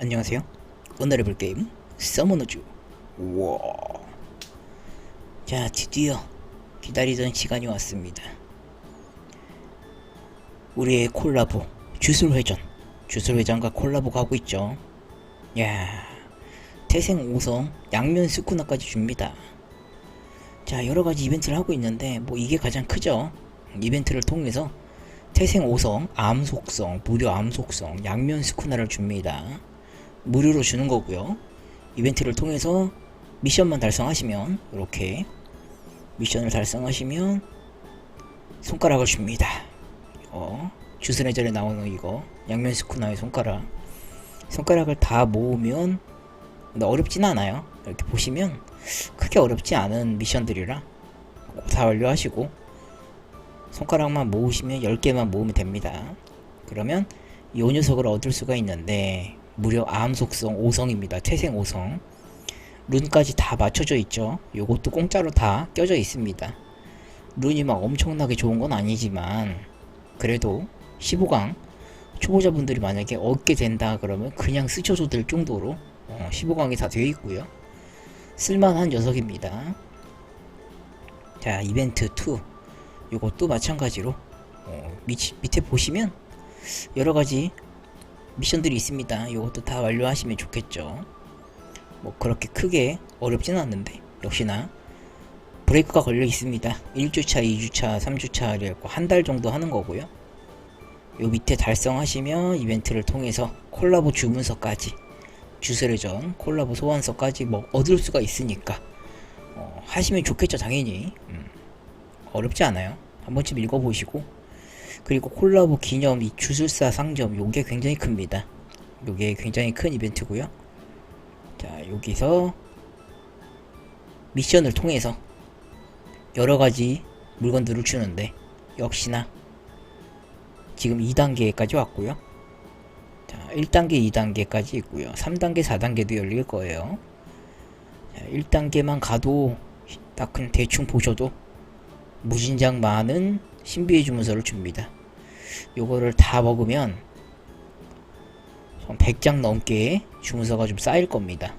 안녕하세요. 오늘 해볼 게임 서머너즈. 우와. 자, 드디어 기다리던 시간이 왔습니다. 우리의 콜라보 주술회전. 주술회전과 콜라보가 하고 있죠. 야, 태생 5성 양면 스쿠나까지 줍니다. 자, 여러 가지 이벤트를 하고 있는데 뭐 이게 가장 크죠. 이벤트를 통해서 태생 5성, 암 속성, 무료 암 속성, 양면 스쿠나를 줍니다. 무료로 주는 거고요. 이벤트를 통해서 미션만 달성하시면 이렇게 미션을 달성하시면 손가락을 줍니다. 이거 주스레전에 나오는 이거 양면 스쿠나의 손가락 손가락을 다 모으면 어렵진 않아요. 이렇게 보시면 크게 어렵지 않은 미션들이라 다 완료하시고 손가락만 모으시면 10개만 모으면 됩니다. 그러면 이 녀석을 얻을 수가 있는데 무려 암 속성 5성입니다. 태생 5성. 룬까지 다 맞춰져 있죠. 요것도 공짜로 다 껴져 있습니다. 룬이 막 엄청나게 좋은 건 아니지만 그래도 15강 초보자분들이 만약에 얻게 된다 그러면 그냥 쓰셔도 될 정도로 어, 15강이 다 되어 있고요. 쓸만한 녀석입니다. 자 이벤트 2 요것도 마찬가지로 어, 밑, 밑에 보시면 여러가지 미션들이 있습니다. 이것도 다 완료하시면 좋겠죠. 뭐 그렇게 크게 어렵진 않는데 역시나 브레이크가 걸려 있습니다. 1주차, 2주차, 3주차 이래갖고 한 달 정도 하는 거고요. 요 밑에 달성하시면 이벤트를 통해서 콜라보 주문서까지 주스레전 콜라보 소환서까지 뭐 얻을 수가 있으니까 어, 하시면 좋겠죠 당연히 음, 어렵지 않아요. 한 번쯤 읽어보시고 그리고 콜라보 기념 이 주술사 상점 요게 굉장히 큽니다. 요게 굉장히 큰 이벤트고요. 자 여기서 미션을 통해서 여러 가지 물건들을 주는데 역시나 지금 2단계까지 왔고요. 자 1단계, 2단계까지 있고요. 3단계, 4단계도 열릴 거예요. 자, 1단계만 가도 딱 그냥 대충 보셔도 무진장 많은 신비의 주문서를 줍니다. 요거를 다 먹으면 한 100장 넘게 주문서가 좀 쌓일 겁니다.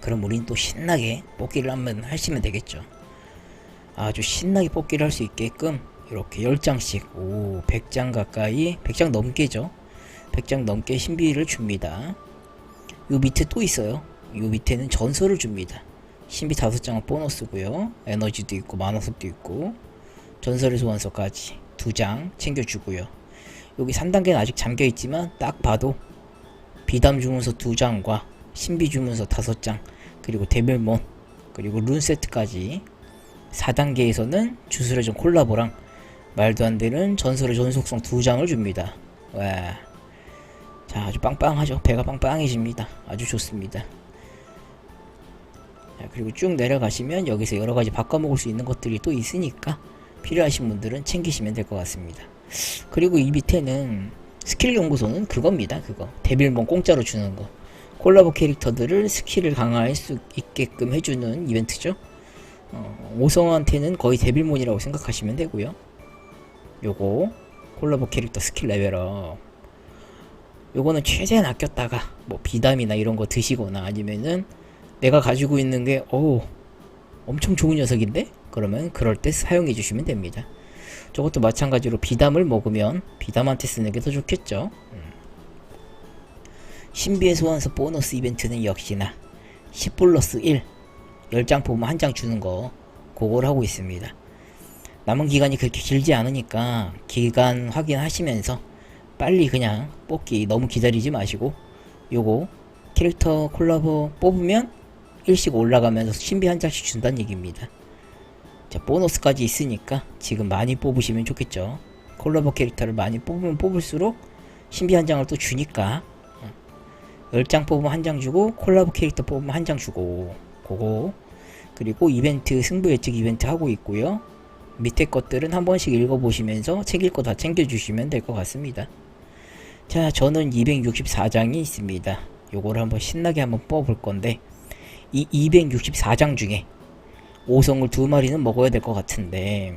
그럼 우린 또 신나게 뽑기를 한번 하시면 되겠죠. 아주 신나게 뽑기를 할 수 있게끔 이렇게 10장씩 오 100장 가까이 100장 넘게죠. 100장 넘게 신비를 줍니다. 요 밑에 또 있어요. 요 밑에는 전설을 줍니다. 신비 5장은 보너스고요. 에너지도 있고 만화석도 있고 전설의 소환서까지 두 장 챙겨주고요. 여기 3단계는 아직 잠겨있지만 딱 봐도 비담 주문서 두 장과 신비 주문서 다섯 장 그리고 데빌몬 그리고 룬 세트까지 4단계에서는 주술의 전 콜라보랑 말도 안 되는 전설의 전속성 두 장을 줍니다. 와. 자, 아주 빵빵하죠. 배가 빵빵해집니다. 아주 좋습니다. 자, 그리고 쭉 내려가시면 여기서 여러 가지 바꿔 먹을 수 있는 것들이 또 있으니까 필요하신 분들은 챙기시면 될 것 같습니다. 그리고 이 밑에는 스킬 연구소는 그겁니다. 그거 데빌몬 공짜로 주는 거 콜라보 캐릭터들을 스킬을 강화할 수 있게끔 해주는 이벤트죠. 어, 오성한테는 거의 데빌몬이라고 생각하시면 되고요. 요거 콜라보 캐릭터 스킬 레벨업 요거는 최대한 아꼈다가 뭐 비담이나 이런 거 드시거나 아니면은 내가 가지고 있는 게 어우 엄청 좋은 녀석인데 그러면 그럴 때 사용해 주시면 됩니다. 저것도 마찬가지로 비담을 먹으면 비담한테 쓰는 게 더 좋겠죠. 음. 신비의 소환서 보너스 이벤트는 역시나 10 플러스 1 10장 뽑으면 한 장 주는 거 그걸 하고 있습니다. 남은 기간이 그렇게 길지 않으니까 기간 확인하시면서 빨리 그냥 뽑기 너무 기다리지 마시고 요거 캐릭터 콜라보 뽑으면 일씩 올라가면서 신비 한 장씩 준다는 얘기입니다. 자, 보너스까지 있으니까 지금 많이 뽑으시면 좋겠죠. 콜라보 캐릭터를 많이 뽑으면 뽑을수록 신비 한 장을 또 주니까 10장 뽑으면 한 장 주고 콜라보 캐릭터 뽑으면 한 장 주고 그거 그리고 이벤트 승부 예측 이벤트 하고 있고요. 밑에 것들은 한 번씩 읽어보시면서 챙길 거 다 챙겨주시면 될 것 같습니다. 자, 저는 264장이 있습니다. 요거를 한번 신나게 한번 뽑아볼 건데 이 264장 중에 5성을 두 마리는 먹어야 될 것 같은데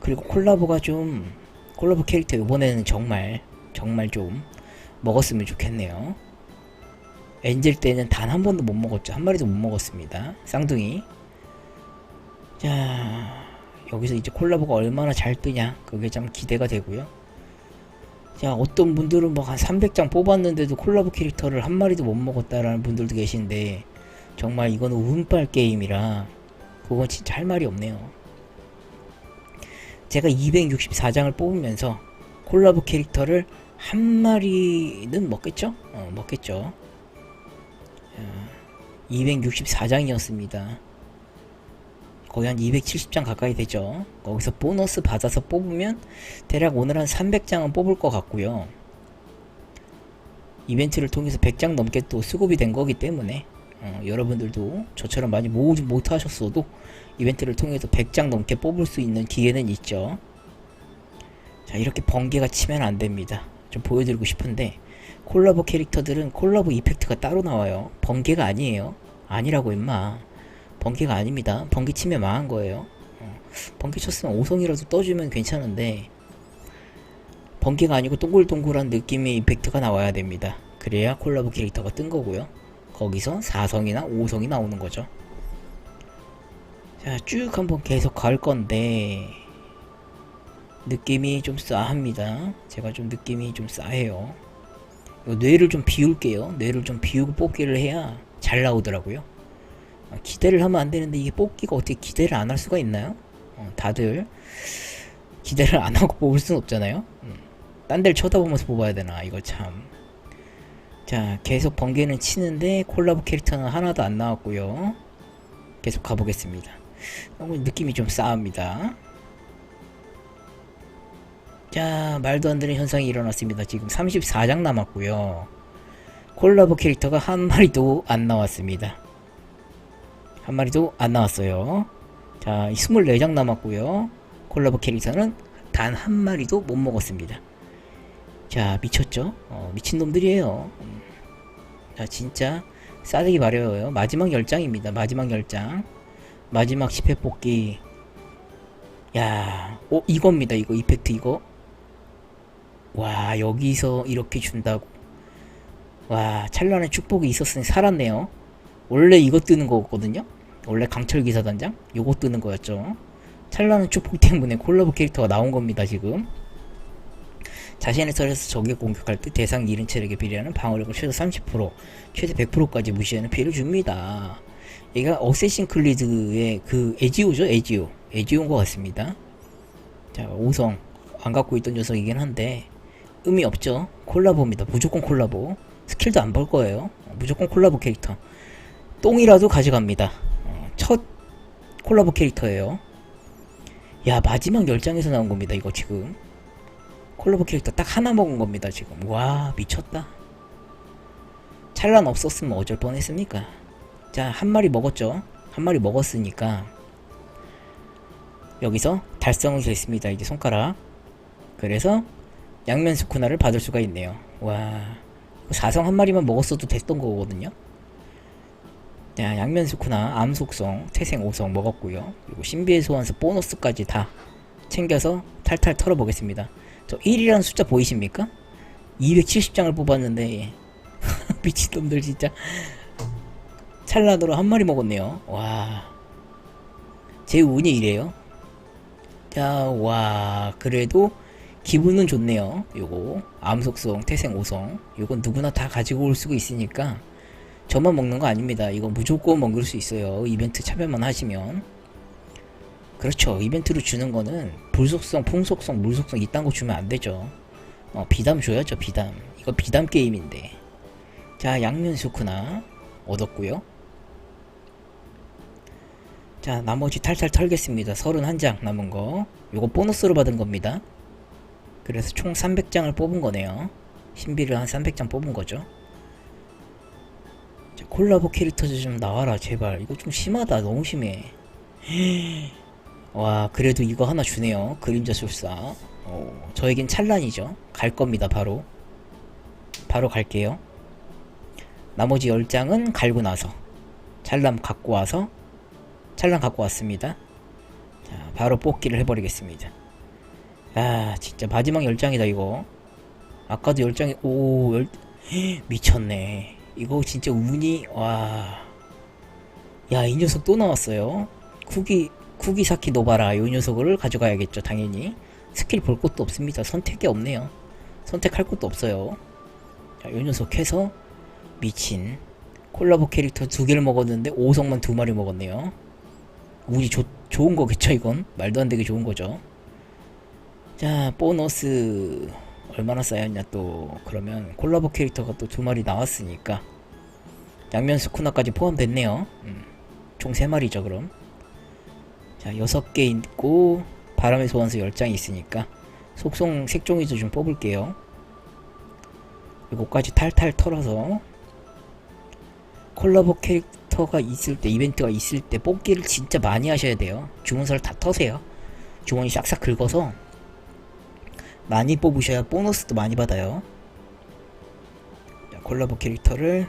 그리고 콜라보가 좀 콜라보 캐릭터 이번에는 정말 정말 좀 먹었으면 좋겠네요. 엔젤 때는 단 한 번도 못 먹었죠. 한 마리도 못 먹었습니다. 쌍둥이. 자, 여기서 이제 콜라보가 얼마나 잘 뜨냐. 그게 참 기대가 되고요. 자, 어떤 분들은 막 한 300장 뽑았는데도 콜라보 캐릭터를 한 마리도 못 먹었다라는 분들도 계신데, 정말 이거는 운빨 게임이라, 그건 진짜 할 말이 없네요. 제가 264장을 뽑으면서 콜라보 캐릭터를 한 마리는 먹겠죠? 어, 먹겠죠. 264장이었습니다. 거의 한 270장 가까이 되죠. 거기서 보너스 받아서 뽑으면 대략 오늘 한 300장은 뽑을 것 같고요. 이벤트를 통해서 100장 넘게 또 수급이 된 거기 때문에 어, 여러분들도 저처럼 많이 모으지 못하셨어도 이벤트를 통해서 100장 넘게 뽑을 수 있는 기회는 있죠. 자 이렇게 번개가 치면 안 됩니다. 좀 보여드리고 싶은데 콜라보 캐릭터들은 콜라보 이펙트가 따로 나와요. 번개가 아니에요. 아니라고 임마. 번개가 아닙니다. 번개 치면 망한 거예요. 어, 번개 쳤으면 오성이라도 떠주면 괜찮은데 번개가 아니고 동글동글한 느낌의 이펙트가 나와야 됩니다. 그래야 콜라보 캐릭터가 뜬 거고요. 거기서 4성이나 5성이 나오는 거죠. 자, 쭉 한번 계속 갈 건데 느낌이 좀 싸합니다. 제가 좀 느낌이 좀 싸해요. 뇌를 좀 비울게요. 뇌를 좀 비우고 뽑기를 해야 잘 나오더라고요. 아, 기대를 하면 안 되는데 이게 뽑기가 어떻게 기대를 안 할 수가 있나요? 어, 다들 기대를 안 하고 뽑을 순 없잖아요. 음. 딴 데를 쳐다보면서 뽑아야 되나 이거 참. 자 계속 번개는 치는데 콜라보 캐릭터는 하나도 안 나왔고요. 계속 가보겠습니다. 어, 느낌이 좀 싸합니다. 자 말도 안 되는 현상이 일어났습니다. 지금 34장 남았고요. 콜라보 캐릭터가 한 마리도 안 나왔습니다. 한 마리도 안 나왔어요. 자, 24장 남았고요. 콜라보 캐릭터는 단 한 마리도 못 먹었습니다. 자, 미쳤죠? 어, 미친놈들이에요. 음. 자, 진짜 싸대기 마려워요. 마지막 10장입니다. 마지막 10장. 마지막 10회 뽑기. 야, 어, 이겁니다. 이거, 이펙트 이거. 와, 여기서 이렇게 준다고. 와, 찬란한 축복이 있었으니 살았네요. 원래 이거 뜨는 거거든요. 원래 강철 기사단장 요거 뜨는 거였죠. 찬란한 축복 때문에 콜라보 캐릭터가 나온 겁니다 지금. 자신의 썰에서 적의 공격할 때 대상 잃은 체력에 비례하는 방어력을 최소 30% 최대 100%까지 무시하는 피해를 줍니다. 얘가 어세신 클리드의 그 에지오죠 에지오 에지오인 것 같습니다. 자 5성 안 갖고 있던 녀석이긴 한데 의미 없죠. 콜라보입니다. 무조건 콜라보. 스킬도 안볼 거예요. 무조건 콜라보 캐릭터. 똥이라도 가져갑니다. 어, 첫 콜라보 캐릭터예요. 야 마지막 10장에서 나온 겁니다. 이거 지금 콜라보 캐릭터 딱 하나 먹은 겁니다. 지금 와 미쳤다. 찰란 없었으면 어쩔 뻔했습니까? 자 한 마리 먹었죠. 한 마리 먹었으니까 여기서 달성이 됐습니다. 이제 손가락. 그래서 양면 스쿠나를 받을 수가 있네요. 와 사성 한 마리만 먹었어도 됐던 거거든요. 자, 양면 스쿠나, 암 속성, 태생 5성 먹었고요. 그리고 신비의 소환수 보너스까지 다 챙겨서 탈탈 털어보겠습니다. 저 1이라는 숫자 보이십니까? 270장을 뽑았는데 미친놈들 진짜 찰나도로 한 마리 먹었네요. 와, 제 운이 이래요. 자, 와, 그래도 기분은 좋네요. 요거 암속성, 태생 5성, 요건 누구나 다 가지고 올 수가 있으니까 저만 먹는 거 아닙니다. 이거 무조건 먹을 수 있어요. 이벤트 참여만 하시면. 그렇죠. 이벤트로 주는 거는 불속성, 풍속성, 물속성 이딴 거 주면 안 되죠. 어, 비담 줘야죠, 비담. 이거 비담 게임인데. 자, 양면 수쿠나 얻었고요. 자, 나머지 탈탈 털겠습니다. 31장 남은 거. 요거 보너스로 받은 겁니다. 그래서 총 300장을 뽑은 거네요. 신비를 한 300장 뽑은 거죠. 자, 콜라보 캐릭터 좀 나와라 제발 이거 좀 심하다 너무 심해 와 그래도 이거 하나 주네요. 그림자 술사. 어, 저에겐 찬란이죠. 갈 겁니다 바로. 바로 갈게요. 나머지 10장은 갈고 나서 찰람 갖고 와서 찰람 갖고 왔습니다. 자 바로 뽑기를 해버리겠습니다. 아 진짜 마지막 10장이다 이거. 아까도 10장이 오 열... 미쳤네. 이거 진짜 운이 와 야 이 녀석 또 나왔어요. 쿠기 쿠기사키 노바라 이 녀석을 가져가야겠죠 당연히. 스킬 볼 것도 없습니다. 선택이 없네요. 선택할 것도 없어요. 자, 이 녀석 해서 미친 콜라보 캐릭터 두 개를 먹었는데 오성만 두 마리 먹었네요. 운이 좋, 좋은 거겠죠 이건? 말도 안 되게 좋은 거죠. 자 보너스 얼마나 쌓였냐 또. 그러면 콜라보 캐릭터가 또 두 마리 나왔으니까 양면 스쿠나까지 포함됐네요. 음, 총 세 마리죠 그럼 자 여섯 개 있고 바람의 소환수 10장 있으니까 속성 색종이도 좀 뽑을게요. 이거까지 탈탈 털어서 콜라보 캐릭터가 있을 때 이벤트가 있을 때 뽑기를 진짜 많이 하셔야 돼요. 주문서를 다 터세요. 주머니 싹싹 긁어서 많이 뽑으셔야 보너스도 많이 받아요. 자, 콜라보 캐릭터를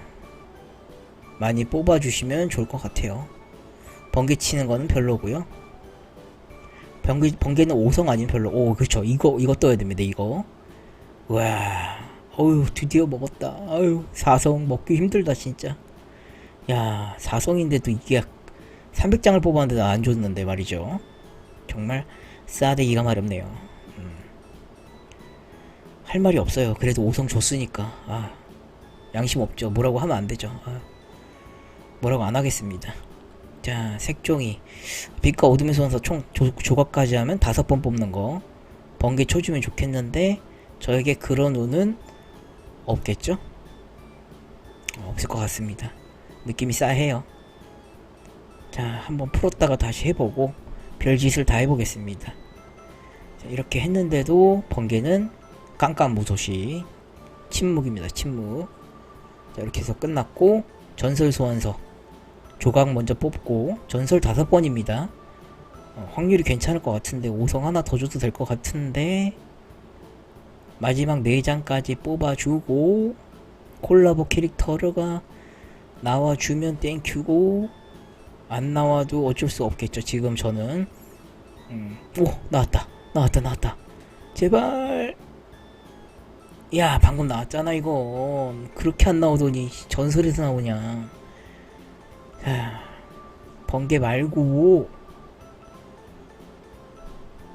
많이 뽑아주시면 좋을 것 같아요. 번개 치는 거는 별로고요 번개, 번개는 5성 아니면 별로. 오 그쵸 이거 이거 떠야 됩니다 이거. 와 어휴 드디어 먹었다. 아유 4성 먹기 힘들다 진짜. 야 4성인데도 이게 300장을 뽑았는데 안 줬는데 말이죠. 정말 싸대기가 마렵네요. 음. 할 말이 없어요. 그래도 5성 줬으니까. 아 양심 없죠. 뭐라고 하면 안 되죠. 아, 뭐라고 안 하겠습니다 자 색종이. 빛과 어둠의 소환사 총 조, 조각까지 하면 다섯 번 뽑는 거. 번개 쳐주면 좋겠는데 저에게 그런 운은 없겠죠? 어, 없을 것 같습니다. 느낌이 싸해요. 자 한번 풀었다가 다시 해보고 별짓을 다 해보겠습니다. 자, 이렇게 했는데도 번개는 깜깜 무소시. 침묵입니다 침묵. 자 이렇게 해서 끝났고 전설 소환서 조각 먼저 뽑고 전설 다섯 번입니다. 어, 확률이 괜찮을 것 같은데 5성 하나 더 줘도 될 것 같은데 마지막 4장까지 뽑아주고 콜라보 캐릭터가 나와주면 땡큐고 안 나와도 어쩔 수 없겠죠 지금 저는. 음. 오 나왔다. 나왔다 나왔다. 제발. 야 방금 나왔잖아 이거 그렇게 안 나오더니 전설에서 나오냐. 자 번개 말고.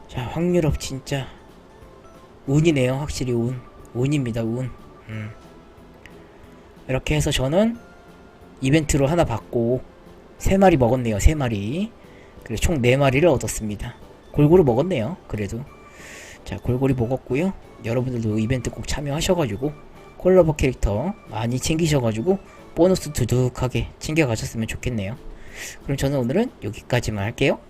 자 확률업 진짜. 운이네요 확실히 운. 운입니다 운. 음. 이렇게 해서 저는 이벤트로 하나 받고 세 마리 먹었네요 세 마리. 그리고 총네 마리를 얻었습니다. 골고루 먹었네요 그래도. 자 골고루 먹었고요. 여러분들도 이벤트 꼭 참여하셔가지고 콜라보 캐릭터 많이 챙기셔가지고 보너스 두둑하게 챙겨가셨으면 좋겠네요 그럼 저는 오늘은 여기까지만 할게요